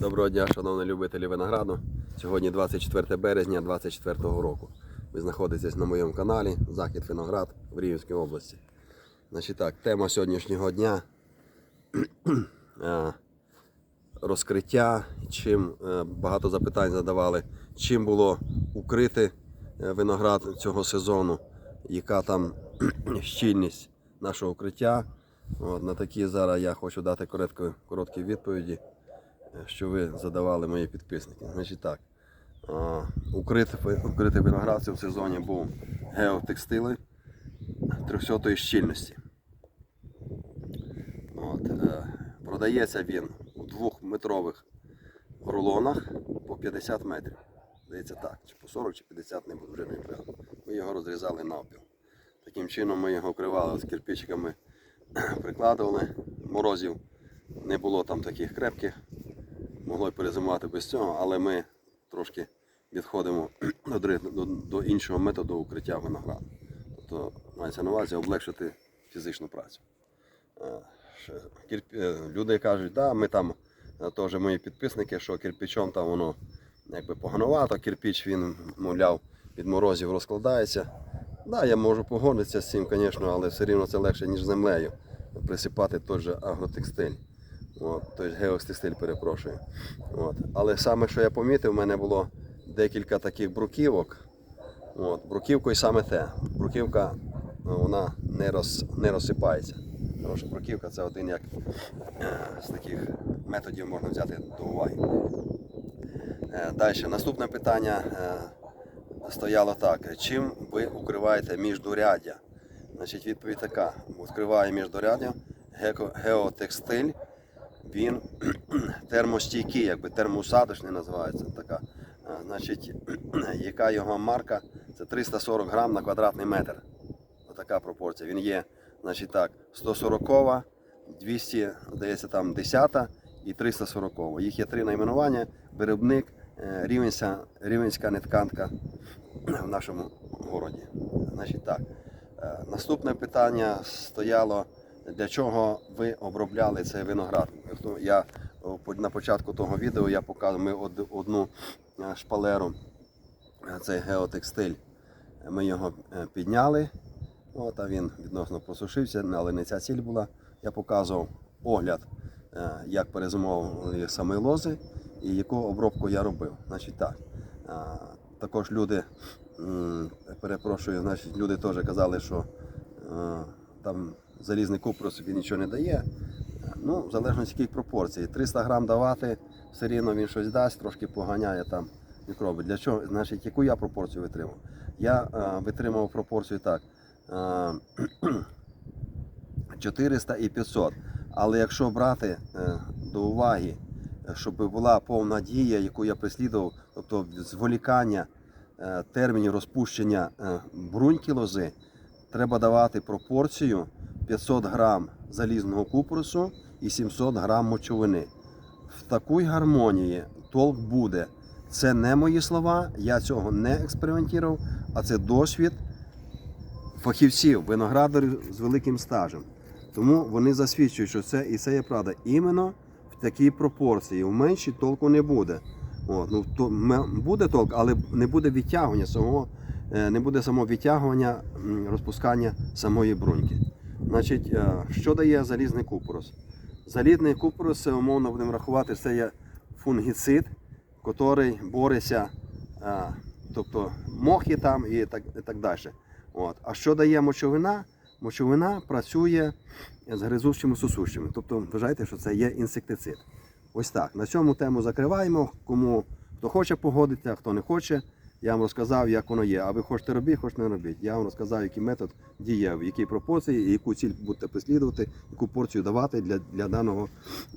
Доброго дня, шановні любителі винограду. Сьогодні 24 березня 2024 року. Ви знаходитесь на моєму каналі Захід Виноград в Рівненській області. Значить так, тема сьогоднішнього дня е, розкриття, чим е, багато запитань задавали, чим було укрити е, виноград цього сезону, яка там щільність нашого укриття. От, на такі зараз я хочу дати короткі, короткі відповіді що ви задавали мої підписники. Значить так, укритий, виноград в сезоні був геотекстили 300 щільності. От, е, продається він у двохметрових рулонах по 50 метрів. Здається так, чи по 40, чи 50 не буду вже не пригадую. Ми його розрізали навпіл. Таким чином ми його вкривали з кирпичиками, прикладували, морозів не було там таких крепких, могло й перезимувати без цього, але ми трошки відходимо до, до, до іншого методу укриття винограду. Тобто мається на увазі облегшити фізичну працю. Е, е, Люди кажуть, да, ми там е, теж мої підписники, що кирпичом там воно якби поганувато, кирпич він, мовляв, від морозів розкладається. Да, я можу погодитися з цим, звісно, але все рівно це легше, ніж землею. Присипати той же агротекстиль. От, тобто геостекстиль, перепрошую. От. Але саме, що я помітив, у мене було декілька таких бруківок. От, бруківкою саме те. Бруківка ну, вона не, роз, не розсипається. Тому що бруківка це один як е, з таких методів можна взяти до уваги. Е, Далі, наступне питання е, стояло так. Чим ви укриваєте міждуряддя? Значить, відповідь така. Укриває міждуряддя геотекстиль він термостійкий, якби термоусадочний називається така. Значить, яка його марка? Це 340 грам на квадратний метр. Така пропорція. Він є, значить так, 140, 200, здається, там 10 і 340. Їх є три найменування. Виробник, е, Рівенська, Рівенська нетканка в нашому городі. Значить так. Е, Наступне питання стояло, для чого ви обробляли цей виноград. Я на початку того відео я показував, ми одну е, шпалеру, е, цей геотекстиль, е, ми його е, підняли. От, а він відносно просушився, але не ця ціль була. Я показував огляд, е, як перезимовували самі лози і яку обробку я робив. Значить так. е, Також люди, перепрошую, значить, люди теж казали, що е, там залізний купрус він нічого не дає. Ну, в залежності яких пропорцій. 300 грам давати, все рівно він щось дасть, трошки поганяє там мікроби. Для чого? Значить, яку я пропорцію витримав? Я е, витримав пропорцію так. е, 400 і 500. Але якщо брати е, до уваги, щоб була повна дія, яку я прислідував, тобто зволікання е, термінів розпущення е, бруньки лози, треба давати пропорцію 500 грам залізного купрусу і 700 грам мочовини. В такій гармонії толк буде. Це не мої слова, я цього не експериментував, а це досвід фахівців, виноградарів з великим стажем. Тому вони засвідчують, що це і це є правда. Іменно в такій пропорції. В меншій толку не буде. От, ну, то, буде толк, але не буде відтягування самого, е, не буде самого відтягування розпускання самої бруньки. Значить, е, що дає залізний купорос? Залізний купорос, це умовно будемо рахувати, це є фунгіцид, який бореться, е, тобто мохи там і так, і так далі. От. А що дає мочовина? Мочовина працює з гризущими сосущими. Тобто вважайте, що це є інсектицид. Ось так. На цьому тему закриваємо. Кому хто хоче погодитися, хто не хоче. Я вам розказав, як воно є. А ви хочете робити, хочете не робити. Я вам розказав, який метод діє, в якій пропорції і яку ціль будете переслідувати, яку порцію давати для, для даного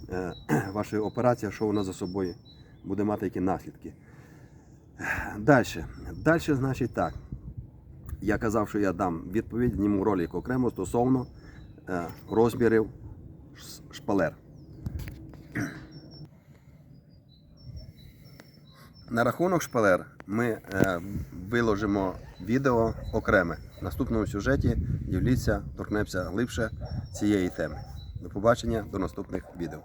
е, вашої операції, що вона за собою буде мати які наслідки. Далі. Далі, значить так. Я казав, що я дам відповідь, зніму ролик окремо стосовно е, розмірів шпалер. На рахунок шпалер ми е, виложимо відео окреме. В наступному сюжеті дивіться, торкнемося глибше цієї теми. До побачення, до наступних відео.